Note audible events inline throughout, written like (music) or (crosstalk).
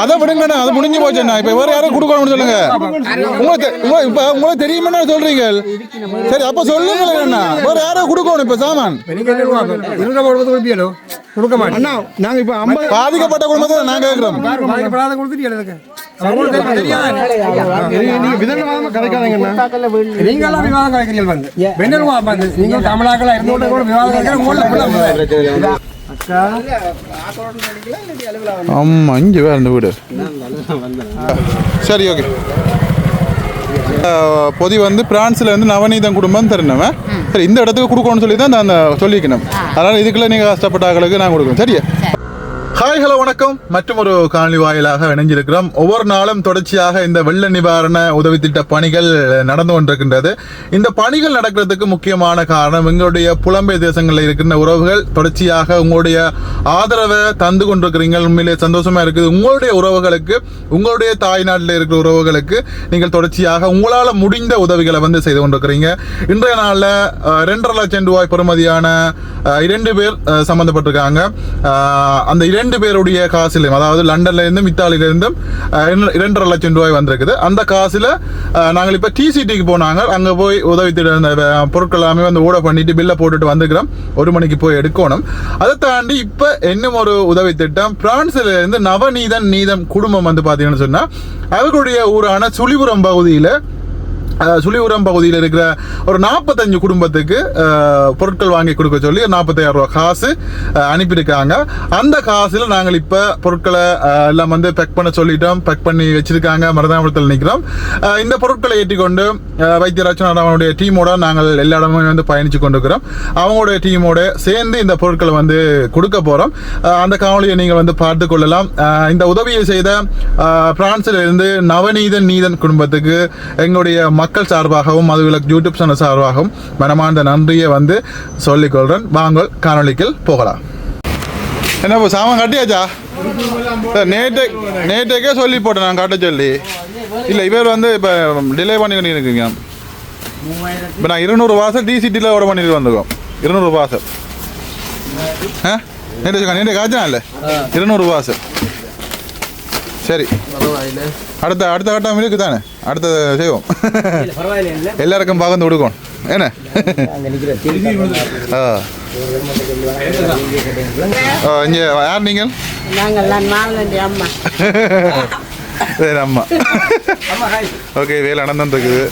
அதை விடுங்கண்ணா அது முடிஞ்சு போச்சுண்ணா இப்போ வேற யாரும் கொடுக்கணும்னு சொல்லுங்க. உங்களுக்கு இப்ப உங்களுக்கு தெரியுமா சொல்றீங்க? சரி அப்ப சொல்லுங்களேண்ணா வேற யாரும் கொடுக்கணும் இப்ப சாமான். கொடுக்க? அண்ணா இப்ப ஐம்பது பாதிக்கப்பட்ட குடும்பத்தை நான் கேட்கிறோம் பாதிக்கப்படாத வந்து. நீங்க தமிழாக்களா இருந்தோட கூட விவாதம் கலைக்கிற உங்களை பிள்ளை முதல்ல. ஆமா இங்க வேற இந்த வீடு. சரி ஓகே பொதி வந்து பிரான்ஸ்ல இருந்து நவநீதம் குடும்பம் தரணும் சரி இந்த இடத்துக்கு கொடுக்கணும்னு சொல்லி தான் நான் சொல்லிக்கணும் அதனால இதுக்குள்ள நீங்க கஷ்டப்பட்ட ஆட்களுக்கு நான் கொடுக்கணும். சரியா ஹாய் ஹலோ வணக்கம். மற்றும் ஒரு காணொலி வாயிலாக இணைஞ்சிருக்கிறோம் ஒவ்வொரு நாளும் தொடர்ச்சியாக இந்த வெள்ள நிவாரண உதவி திட்ட பணிகள் நடந்து கொண்டிருக்கின்றது. இந்த பணிகள் நடக்கிறதுக்கு முக்கியமான காரணம் எங்களுடைய புலம்பெயர் தேசங்களில் இருக்கின்ற உறவுகள். தொடர்ச்சியாக உங்களுடைய ஆதரவை தந்து கொண்டிருக்கிறீங்க. உண்மையிலே சந்தோஷமா இருக்குது. உங்களுடைய உறவுகளுக்கு உங்களுடைய தாய்நாட்டில் இருக்கிற உறவுகளுக்கு நீங்கள் தொடர்ச்சியாக உங்களால் முடிந்த உதவிகளை வந்து செய்து கொண்டிருக்கிறீங்க. இன்றைய நாளில் ரெண்டரை லட்சம் ரூபாய் பெறுமதியான இரண்டு பேர் சம்மந்தப்பட்டிருக்காங்க அந்த இரண்டு பேர் பேருடைய காசிலும் அதாவது லண்டன்ல இருந்தும் இத்தாலியில இருந்தும் இரண்டரை லட்சம் ரூபாய் வந்திருக்குது. அந்த காசுல நாங்கள் இப்ப டிசிடிக்கு போனாங்க. அங்க போய் உதவி திட்ட பொருட்கள் எல்லாமே வந்து ஓட பண்ணிட்டு பில்லை போட்டுட்டு வந்துக்கிறோம் ஒரு மணிக்கு போய் எடுக்கணும். அதை தாண்டி இப்ப இன்னும் ஒரு உதவி திட்டம். பிரான்ஸ்ல இருந்து நவநீதன் நீதம் குடும்பம் வந்து பாத்தீங்கன்னு சொன்னா அவர்களுடைய ஊரான சுழிபுரம் பகுதியில சுழி உரம் பகுதியில் இருக்கிற ஒரு நாற்பத்தஞ்சு குடும்பத்துக்கு பொருட்கள் வாங்கி கொடுக்க சொல்லி நாற்பத்தாயிரம் ரூபா காசு அனுப்பியிருக்காங்க. அந்த காசில் நாங்கள் இப்போ பொருட்களை எல்லாம் வந்து பேக் பண்ண சொல்லிட்டோம். பேக் பண்ணி வச்சிருக்காங்க. மருதாபுரத்தில் நிற்கிறோம். இந்த பொருட்களை ஏற்றிக்கொண்டு அஹ், வைத்தியராஜன் அவனுடைய டீமோட நாங்கள் எல்லா இடமும் வந்து பயணித்து கொண்டிருக்கிறோம். அவங்களுடைய டீமோட சேர்ந்து இந்த பொருட்களை வந்து கொடுக்க போகிறோம் அந்த காவலியை நீங்கள் வந்து பார்த்து கொள்ளலாம். இந்த உதவியை செய்த அஹ், இருந்து நவநீதன் நீதன் குடும்பத்துக்கு எங்களுடைய மக்கள் சார்பாகவும் மதுவிலக் யூடியூப் சேனல் சார்பாகவும் மனமார்ந்த நன்றியை வந்து சொல்லிக்கொள்கிறேன் வாங்கள் காணொலிக்கு போகலாம். என்ன இப்போ சாமான் கட்டியாச்சா? நேற்று நேற்றுக்கே சொல்லி போட்டேன் நான் கட்ட சொல்லி. இல்லை இவர் வந்து இப்போ டிலே பண்ணி பண்ணியிருக்கீங்க இப்போ நான் இருநூறு வாசல் டிசிடியில் ஓட பண்ணிட்டு வந்திருக்கோம். இருநூறு வாசல் ஆ? நேற்று நேற்று காய்ச்சா இல்லை இருநூறு வாசல் சரி. அடுத்த அடுத்த கட்டம் இருக்கு தானே? அடுத்த செய்வோம். எல்லாருக்கும் பகிர்ந்து கொடுக்கணும். என்ன? ஆ. இங்கே யார் நீங்கள்? சரி அம்மா. ஓகே வேலை நடந்துட்டு இருக்குது.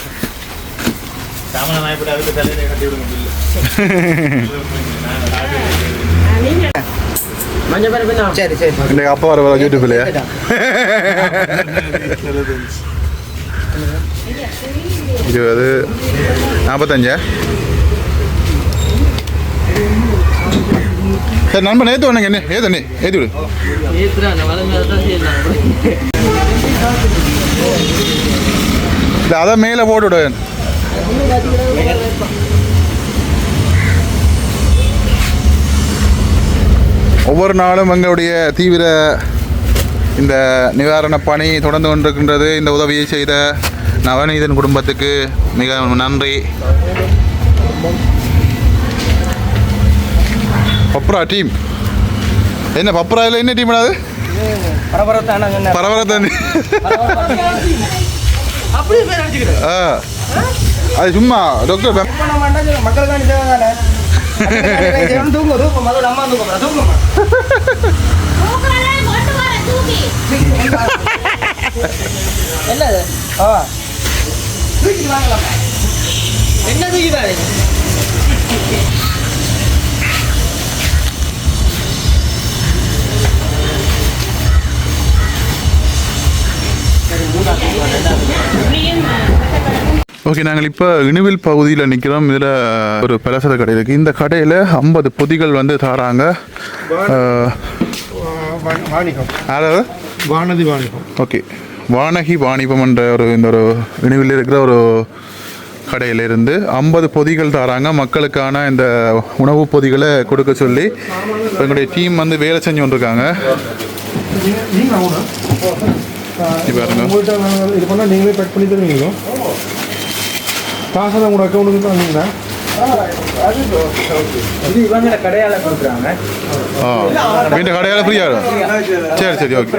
பருப்பு (laughs) சரி சரி இன்னைக்கு அப்பா வர வர யூடியூப்லையா இருபது நாற்பத்தஞ்சா சரி நண்பன் ஏற்று வேணுங்க என்ன ஏத்து அண்ணே ஏற்றி விடு இல்லை அதை மேலே போட்டு விடு ஒவ்வொரு நாளும் எங்களுடைய தீவிர இந்த நிவாரண பணி தொடர்ந்து கொண்டிருக்கின்றது. இந்த உதவியை செய்த நவநீதன் குடும்பத்துக்கு மிக நன்றி. பப்ரா டீம். என்ன பப்ராவில் என்ன டீம் அது? பரபரத்தானி அது சும்மா டாக்டர் மக்களுக்காண்டி தேவை தானே? மக்களுக்காண்டி செய்யணும். தூங்கு, தூங்கு. முதல்ல அம்மா ஓகே நாங்கள் இப்போ இணுவில் பகுதியில் நிற்கிறோம். இதில் ஒரு பலசர கடை இருக்குது இந்த கடையில் ஐம்பது பொதிகள் வந்து தாராங்க. அஹ், வா- வாணிகம். அதாவது வானதி வாணிகம். ஓகே. வானகி வாணிபம் என்ற ஒரு இந்த ஒரு இணுவில் இருக்கிற ஒரு கடையிலிருந்து ஐம்பது பொதிகள் தராங்க. மக்களுக்கான இந்த உணவுப் பொதிகளை கொடுக்க சொல்லி எங்களுடைய டீம் வந்து வேலை செஞ்சு கொண்டிருக்காங்க பாருங்க. தருவீங்களோ காசெல்லாம் உங்களோட அக்கௌண்ட்டுக்கு கொடுக்குறாங்க. ஆ வீட்டு கடையால் ஃப்ரீயாக சரி சரி ஓகே.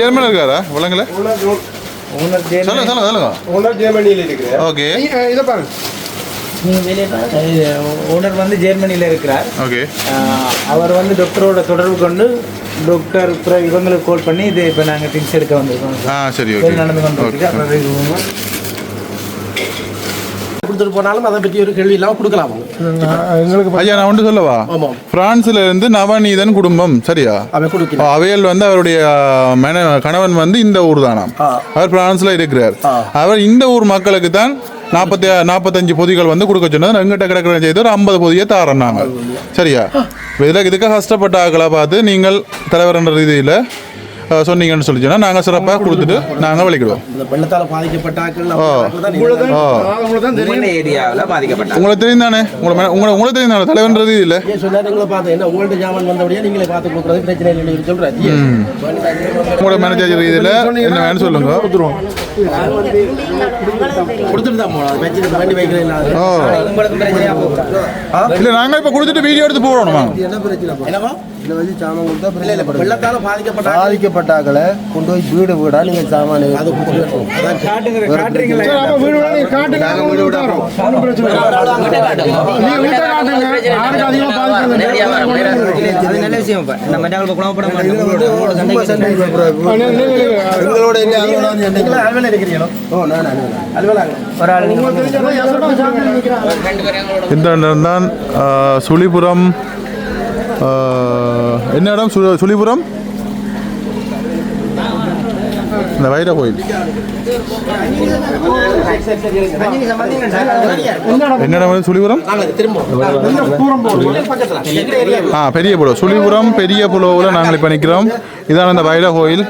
ஜெர்மனில் இருக்காரா? விலங்குல? ஓனர் சொல்லுங்க சொல்லுங்க சொல்லுங்க. ஜெர்மனியில் ஓகே. இதை பாருங்க. ஓனர் வந்து ஜெர்மனியில் இருக்கிறார். ஓகே. அவர் வந்து டாக்டரோட தொடர்பு கொண்டு டாக்டர் அப்புறம் இவங்களுக்கு கால் பண்ணி இது இப்போ நாங்கள் திங்ஸ் எடுக்க வந்திருக்கோம். ஆ சரி ஓகே. நடந்து கொண்டு அப்புறம் கொடுத்துட்டு போனாலும் அதை பற்றி ஒரு கேள்வி இல்லாமல் கொடுக்கலாம்? எங்களுக்கு ஐயா நான் ஒன்று சொல்லவா? பிரான்ஸ்ல இருந்து நவநீதன் குடும்பம் சரியா? அவையல் வந்து அவருடைய மன கணவன் வந்து இந்த ஊர் தானாம். அவர் பிரான்ஸ்ல இருக்கிறார். அவர் இந்த ஊர் மக்களுக்கு தான் நாற்பத்தி நாற்பத்தஞ்சு பொதிகள் வந்து கொடுக்க சொன்னது. எங்கிட்ட கிடக்கிற செய்து ஒரு ஐம்பது பொதியை தாரோம் நாங்கள் சரியா? இதுல இதுக்கு கஷ்டப்பட்ட ஆக்களை பார்த்து நீங்கள் தலைவர் என்ற ரீதியில் சொன்னீங்கன்னு சொல்லி சொன்னா நாங்கள் சிறப்பாக கொடுத்துட்டு நாங்கள் விளைக்கிடுவோம். தான் தெரியும். தானே? உங்களை உங்களை உங்களுக்கு தெரியும் தானே? தலைவன்ற ரீதியில் ஏன் சொன்னாரு? எங்களை பார்த்து என்ன உங்கள்ட்ட ஜாமான் வந்தபடியா நீங்களே பார்த்து கொடுக்குறது பிரச்சனை இல்லை உங்களோட மேனேஜர் ரீதியில் என்ன வேணும்னு சொல்லுங்க. இல்லை நாங்கள் இப்போ கொடுத்துட்டு வீடியோ எடுத்து போடணும் வாங்க என்ன பிரச்சனை? என்னவா இதில் வந்து சாமான் கொடுத்தா இல்லை இல்லை வெள்ளத்தால் பாதிக்கப்பட்ட பாதிக்கப்பட்டாக்களை கொண்டு போய் வீடு வீடா நீங்கள் சாமான் நல்ல விஷயம் நம்ம எங்களோட நான் சுழிபுரம் என்ன இடம்? சுழ சுழிபுரம்? இந்த வைர கோயில் என்ன இடம் வந்து சுழிபுரம்? ஆ பெரிய புலோ. சுழிபுரம் பெரிய புலோவில் நாங்கள் இப்போ நிற்கிறோம் இதான இந்த வைர கோயில்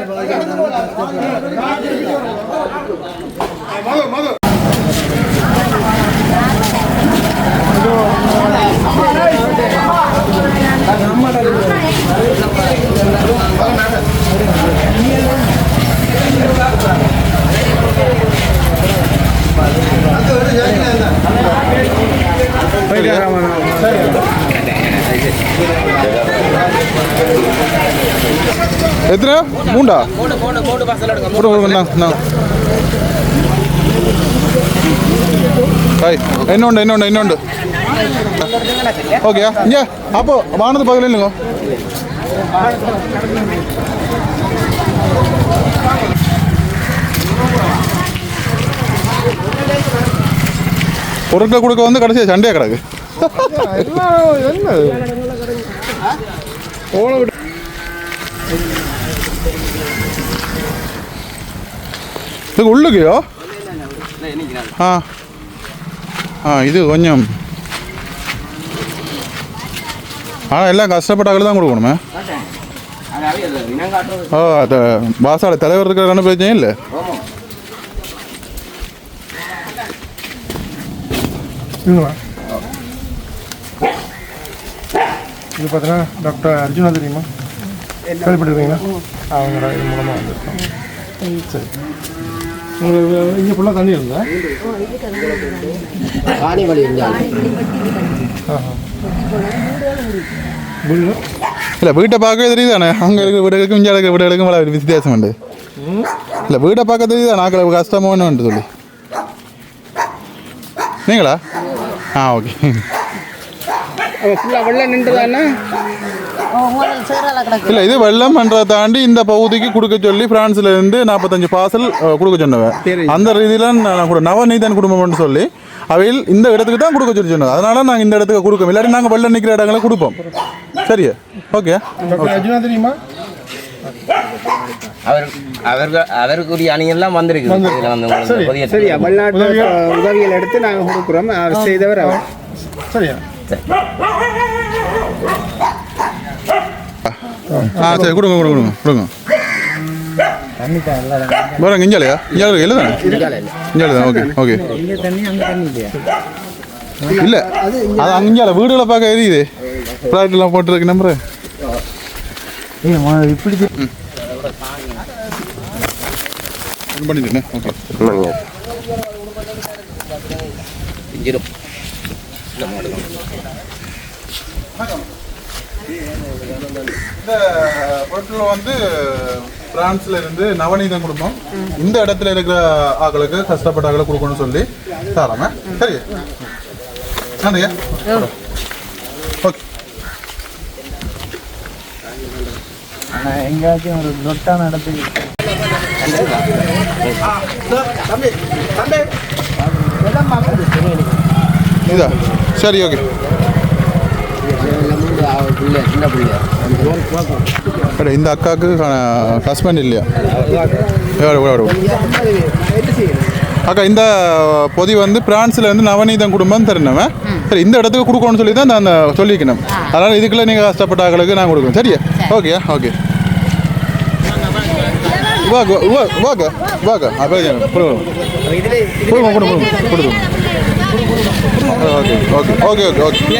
எத்தனை மூண்டா நான் ஹாய் இன்னொண்டு இன்னொண்டு இன்னொண்டு ஓகே இங்கே அப்போ வானது பக்கத்தில் இல்லைங்க பொருட்கள் கொடுக்க வந்து கடைசியாக சண்டையாக கிடக்கு. எல்லாம் என்ன ஓலை விட்டு இது உள்ளுக்கையோ ஆ. ஆ இது கொஞ்சம். ஆனால் எல்லாம் கஷ்டப்பட்டாக்கள் தான் கொடுக்கணுமே. ஓ அது பாசால தலைவர் இருக்கிற பிரச்சனை இல்லை? இது பார்த்தீங்கன்னா டாக்டர் அர்ஜுனா தெரியுமா? கேள்விப்பட்டிருக்கீங்களா? அவங்க இது மூலமாக வந்திருக்கோம். சரி. இங்கே ஃபுல்லாக தண்ணி இருந்தா காணி வழி இல்லை வீட்டை பார்க்கவே தெரியுதானே அங்கே இருக்க வீடுகளுக்கும் இங்கே இருக்க வீடுகளுக்கும் இவ்வளோ வித்தியாசம் உண்டு. இல்லை வீட்டை பார்க்க தெரியுதா நாக்கள் கஷ்டமோன்னு சொல்லி. நீங்களா? ஆ ஓகே இல்லை இது வெள்ளம் பண்ணுறதை தாண்டி இந்த பகுதிக்கு கொடுக்க சொல்லி பிரான்ஸ்ல இருந்து நாற்பத்தஞ்சு பார்சல் கொடுக்க சொன்னவன் அந்த ரீதியில் நான் கூட நவநீதன் குடும்பம்னு சொல்லி அவையில் இந்த இடத்துக்கு தான் கொடுக்க சொல்லி சொன்னது அதனால நாங்கள் இந்த இடத்துக்கு கொடுக்கோம் இல்லாட்டி நாங்கள் வெள்ளம் நிற்கிற இடங்களை கொடுப்போம் சரியா ஓகே தெரியுமா அவர் அவர்கள் அவருக்குரிய அணியெல்லாம் வந்திருக்கு இதுல வந்து சரியா வெளிநாட்டு உதவிகள் எடுத்து நாங்கள் கொடுக்குறோம் அவர் செய்தவர் அவர் சரியா ஆ சரி கொடுங்க கொடுங்க கொடுங்க கொடுங்க. பாருங்க இஞ்சாலையா? இஞ்சாலு இல்லை தானே? இஞ்சாலு தான் ஓகே ஓகே. இல்லை அது அஞ்சால வீடுகளை பார்க்க எரியுது. ஃப்ளாட்லாம் போட்டுருக்கு நம்பரு இப்படி பண்ணிட்டேன் ஓகே இரும் இந்த பொருட்கள் வந்து பிரான்ஸ்ல இருந்து நவநீதம் குடும்பம். இந்த இடத்துல இருக்கிற ஆக்களுக்கு கஷ்டப்பட்ட ஆக்களை கொடுக்கணும்னு சொல்லி தராம சரி. நன்றியா ஓகே. ஆனால் எங்கேயாச்சும் ஒரு நொட்டான இடத்துக்கு. இதா. சரி ஓகே. அட, இந்த அக்காவுக்கு ஹஸ்பண்ட் இல்லையா? அக்கா இந்த பொதி வந்து பிரான்ஸில் இருந்து நவநீதம் குடும்பம் தெரிஞ்சவன் சரி இந்த இடத்துக்கு கொடுக்கணும்னு சொல்லி தான் நான் சொல்லிக்கணும். அதனால் இதுக்குள்ள நீங்கள் கஷ்டப்பட்ட ஆக்களுக்கு நான் கொடுக்குறேன் சரியா? Okay okay. வாங்க வாங்க வாங்க. கொடுங்க கொடுங்க கொடுங்க okay okay okay okay okay.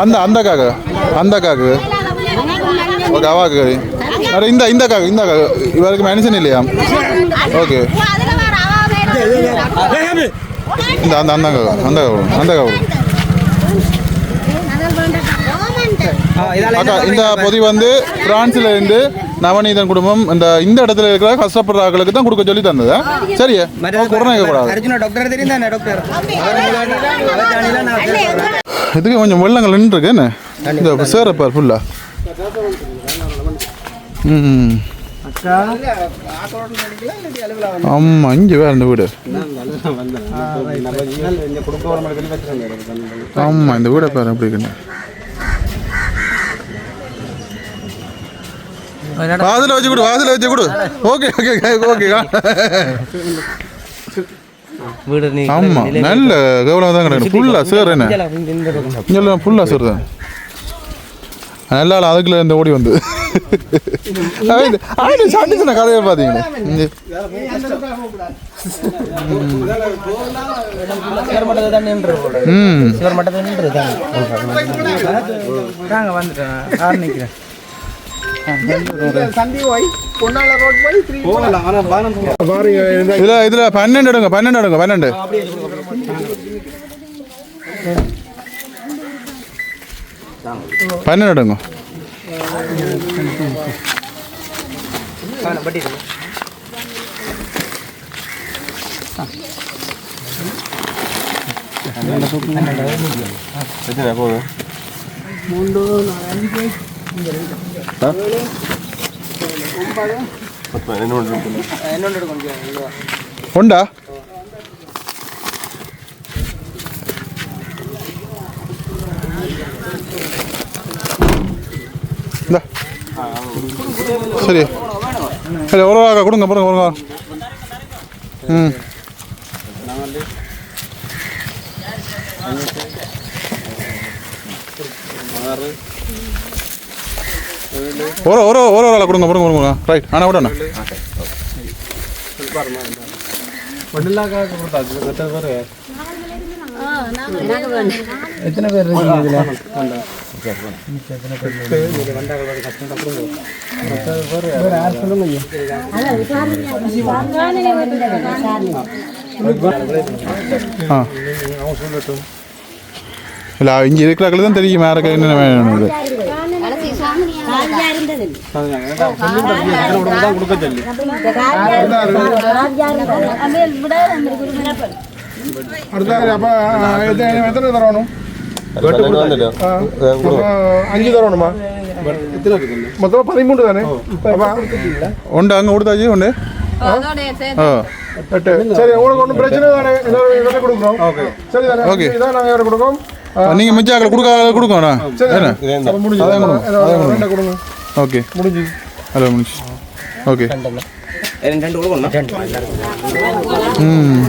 அந்த அந்த காக்கு அந்த காக்கு ஓகே அவாக்கு அरे இந்த இந்த காக்கு இந்த காக்கு இவருக்கு மென்ஷன் இல்லையா? ஓகே இந்த அந்த அந்த காக்கு அந்த காக்கு அந்த காக்கு அக்கா இந்த பொதி வந்து பிரான்ஸ்ல இருந்து நவநீதன் குடும்பம் இந்த இந்த இடத்துல இருக்கிற கஷ்டப்படுற ஆட்களுக்கு தான் கொடுக்க சொல்லி தந்தது. சரியா? கொரோனா கூடாது இதுக்கு கொஞ்சம் வெள்ளங்கள் நின்றுருக்கு என்ன? இந்த சேரப்பார் ஃபுல்லா ம் ஆமாம் இங்கே வேறு இந்த வீடு. ஆமாம் இந்த வீடை பாரு இருக்குன்னு. வாசல வச்சு கொடு வாசல வச்சு கொடு. ஓகே ஓகே ஓகே வீடு நீ ஆமாம் நல்ல கவனம் தான் கிடக்கு ஃபுல்லாக சேர் என்ன? இங்கே ஃபுல்லாக சேர் தான். நல்லா இல்ல, அதுக்குள்ள இந்த ஓடி வந்து. ஆயிடு சண்டிச்சன கதையை நாங்கள் வந்துட்டேன் இதுல இதுல பன்னெண்டு எடுங்க பன்னெண்டு எடுங்க பன்னெண்டு. பன்னெண்டு எடுங்க. பட்டி என்னொன்று உண்டா சரி. சரி ஒரு வாங்க கொடுங்க பாருங்க. ம். ஒரு ஒரு ஒரு ஒரு கொடுங்க கொடுங்க கொடுங்க. ரைட் ஆனால் விடண்ணா எத்தனை பேர் இருக்கீங்க இதில் ஆ. இல்லை இங்கே இருக்கிறாக்கள் தான் தெரியும் யாருக்கு என்ன வேணும் தரணும் ஆ, அப்போ அஞ்சு தரணுமா மொத்தம் பதிமூணு தானே அப்போ உண்டு அங்கே கொடுத்தாச்சு உண்டு ஆ எட்டு சரி உங்களுக்கு ஒன்றும் பிரச்சனை தானே இதை இதை கொடுக்குறோம் சரி தானே. இதான் நாங்கள் இவரை கொடுக்கோம் நீங்கள் மிச்சம் ஆக்களை கொடுக்க கொடுக்கணும் முடிஞ்சு ஓகே. முடிஞ்சு ஹலோ முடிச்சு ஓகே. ம்.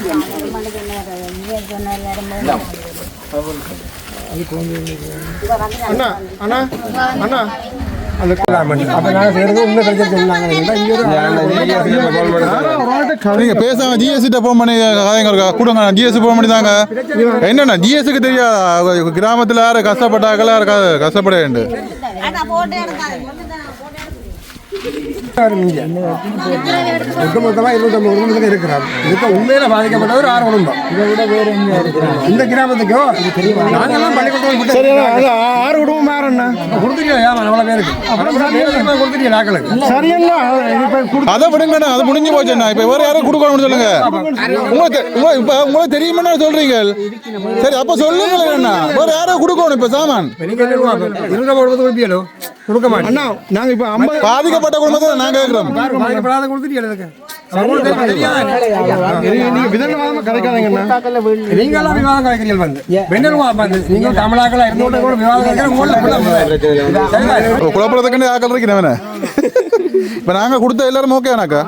அண்ணா அண்ணா அண்ணா. அந்த நீங்க பேசாம ஜிஎஸ்டி போன் பண்ணி இருக்கா கொடுங்க ஜிஎஸ்டி போன் பண்ணி தாங்க என்னண்ணா ஜிஎஸ்டிக்கு தெரியாது கிராமத்தில் யாரு கஷ்டப்பட்டாக்கள் யாரு க- கஷ்டப்பட வேண்டும் குடும்பத்தில் இருக்கிறார். இதுக்கு உண்மையில பாதிக்கப்பட்டது ஒரு ஆறு குடும்பம். இதை விட வேற எங்க இந்த கிராமத்துக்கோ நாங்கெல்லாம் பள்ளிக்கூடம் விட்டு ஆறு குடும்பம் மாறண்ணா கொடுத்துருக்கோம் ஏமா அவ்வளோ பேருக்கு? கொடுத்துருக்கோம் நாக்களுக்கு அதை விடுங்கண்ணா அது முடிஞ்சு போச்சுண்ணா இப்போ வேற யாரும் கொடுக்கணும்னு சொல்லுங்க. உங்களுக்கு இப்ப உங்களுக்கு தெரியுமா சொல்றீங்க சரி அப்ப சொல்லுங்களேண்ணா வேற யாரும் கொடுக்கணும் இப்ப சாமான். என்ன கொடுக்க மாட்டேன். அண்ணா நாங்கள் இப்போ ஐம்பது பாதிக்கப்பட்ட குடும்பத்தை நான் கேட்கிறோம். பாதிக்கப்படாத கொடுத்துருக்கீங்க எனக்கு அவங்களுக்கு தெரியாது. நீங்கள் விதண்டமாக கதைக்காதீங்கண்ணா நீங்க எல்லாம் விவாதம் கலைக்கிறீர்கள் வந்து. பெண்ணருவா வந்து. நீங்க தமிழாக்களா இருந்தோட கூட விவாதம் கலைக்கிற உங்கள பிள்ளை குழப்பறதுக்கு ஆக்கள் இருக்கிறவன இப்ப நாங்க கொடுத்த எல்லாரும் ஓகேனாக்கா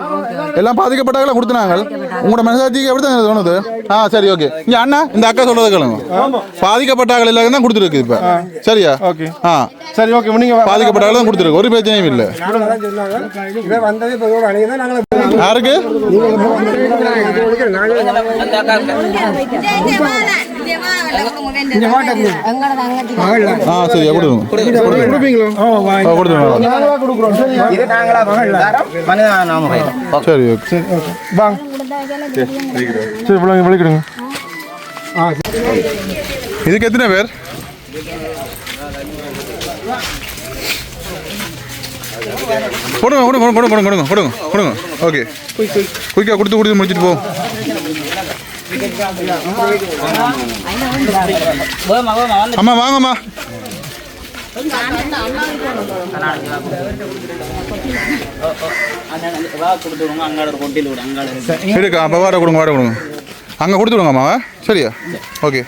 எல்லாம் பாதிக்கப்பட்டாங்களா கொடுத்தாங்க உங்களோட மனசாட்சிக்கு எப்படி தான் தோணுது? ஆ சரி ஓகே. இங்க அண்ணா இந்த அக்கா சொல்றது கேளுங்க. பாதிக்கப்பட்டார்கள் எல்லாரும் தான் கொடுத்துருக்கு இப்ப. சரியா? ஓகே. ஆ. சரி ஓகே. நீங்கள் பாதிக்கப்பட்டார்கள் தான் கொடுத்துருக்கு. ஒரு பிரச்சனையும் இல்லை. யாருக்கு? ஆ சரி கொடுங்க. கொடுப்பீங்களோ? ஆ, கையில் சரி. ஓகே. வாங்க. சரி விளங்க விளக்கிடுங்க இதுக்கு எத்தனை பேர்? கொடுங்க கொடுங்க கொடுங்க கொடுங்க கொடுங்க கொடுங்க கொடுங்க. ஓகே. குயிக்காக கொடுத்து கொடுத்து முடிச்சிட்டு போ. அம்மா வாங்கம்மா. இருக்கா அப்போ வாட கொடுங்க வாட கொடுங்க. அங்கே கொடுத்து விடுங்க அம்மாவா சரியா? ஓகே.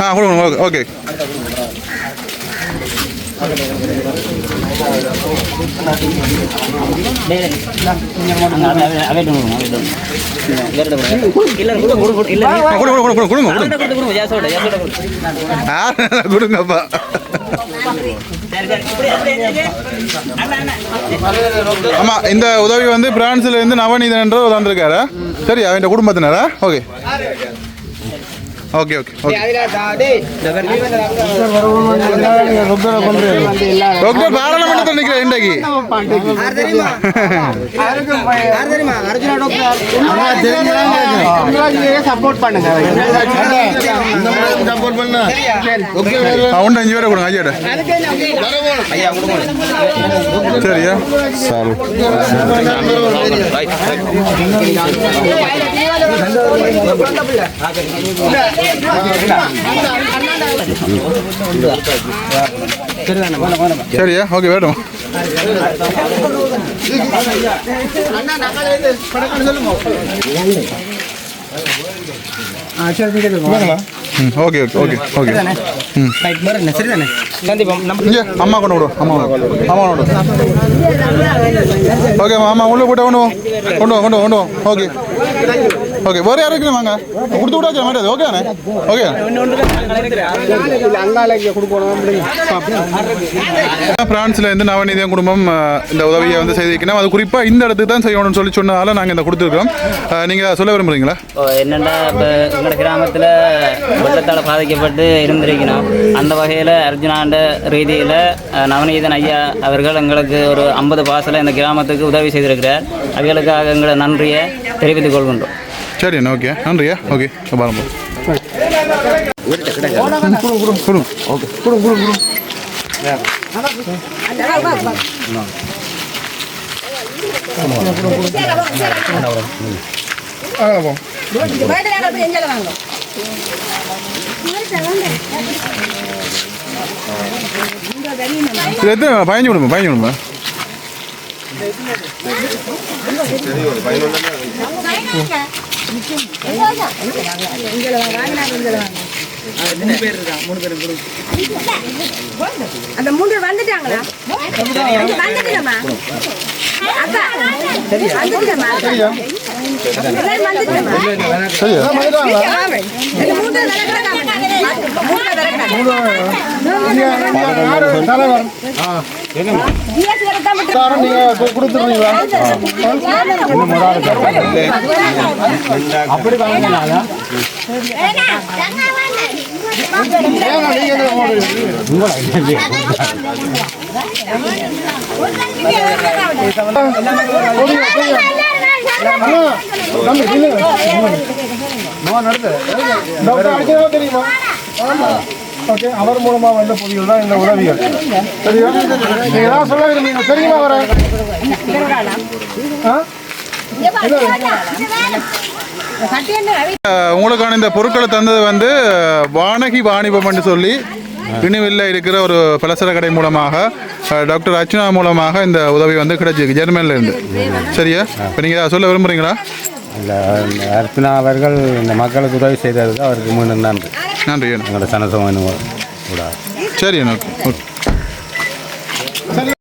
ஆ கொடுங்க ஓகே ஓகே. கொடுங்க ஆ, கொடுங்கப்பா. ஆமா இந்த உதவி வந்து பிரான்ஸ்ல இருந்து நவநீதன் என்று வந்திருக்காரு சரி அவன் குடும்பத்தினரா? Okay. Okay okay okay doctor பாராளுமன்றத்தில் நிற்கிறேன் இன்றைக்கு சப்போர்ட் பண்ணுங்க சப்போர்ட் பண்ணா அவன் அஞ்சு பேரை கொடுங்க ஐயாட சரியா சரியா ஓகே வேணும் ஓகே ஓகே ஓகே ஓகே ம் சரிதானே அம்மா கொண்டு விடு அம்மா. அம்மா கொண்டு. ஓகே அம்மா உள்ள போட்டு கொண்டு. கொண்டு கொண்டு கொண்டு. ஓகே ஓகே வேறு யாரும் வாங்க. கொடுத்து விடாச்சு மாட்டாது. ஓகேண்ணே ஓகே பிரான்ஸ்ல இருந்து நவநீதியம் குடும்பம் இந்த உதவியை வந்து செய்திருக்கணும் அது குறிப்பாக இந்த இடத்துக்கு தான் செய்யணும்னு சொல்லி சொன்னதால நாங்கள் இந்த கொடுத்துருக்கோம் அஹ், நீங்க சொல்ல விரும்புறீங்களா? இப்போ என்னென்னா இப்போ எங்களோட கிராமத்தில் வெள்ளத்தால் பாதிக்கப்பட்டு இருந்திருக்கணும் அந்த வகையில் அர்ஜுனாண்ட ரீதியில் நவநீதன் ஐயா அவர்கள் எங்களுக்கு ஒரு ஐம்பது பாசல இந்த கிராமத்துக்கு உதவி செய்திருக்கிறார். அவர்களுக்காக எங்களோட நன்றியை தெரிவித்துக் கொள்கின்றோம். சரி அண்ணா ஓகே நன்றியா ஓகே பாருங்க கொடுங்க கொடுங்க இது எத்தனை பதினஞ்சு கொடுங்க பதினஞ்சு கொடுங்க அந்த மூன்று வந்துட்டாங்களா? வந்துட்டுமா அக்கா வந்துட்டுமா வந்துட்டுமா மூன்று பேர் நடக்கிறாங்க தலைவர் சாரம் நீங்க கொடுத்துருவீங்களா ஏங்க நீங்க எதுல தெரியுமா ஓகே அவர் மூலமா வந்த பொதிகள் தான் இந்த உதவிகள். சரியா? நீங்க ஏதாவது சொல்ல விரும்புறீங்க தெரியுமா வர அஹ், உங்களுக்கான இந்த பொருட்களை தந்தது வந்து வானகி வாணிபம்னு சொல்லி இனிவில் இருக்கிற ஒரு பலசர கடை மூலமாக டாக்டர் அர்ச்சனா மூலமாக இந்த உதவி வந்து கிடைச்சிருக்கு ஜெர்மனில இருந்து சரியா? இப்போ நீங்கள் சொல்ல விரும்புகிறீங்களா இல்லை அர்ச்சனா அவர்கள் இந்த மக்களுக்கு உதவி செய்தது அவருக்கு மீண்டும் நன்றி. நன்றி எங்களோட சனசம் கூட. சரி ஓகே ஓகே.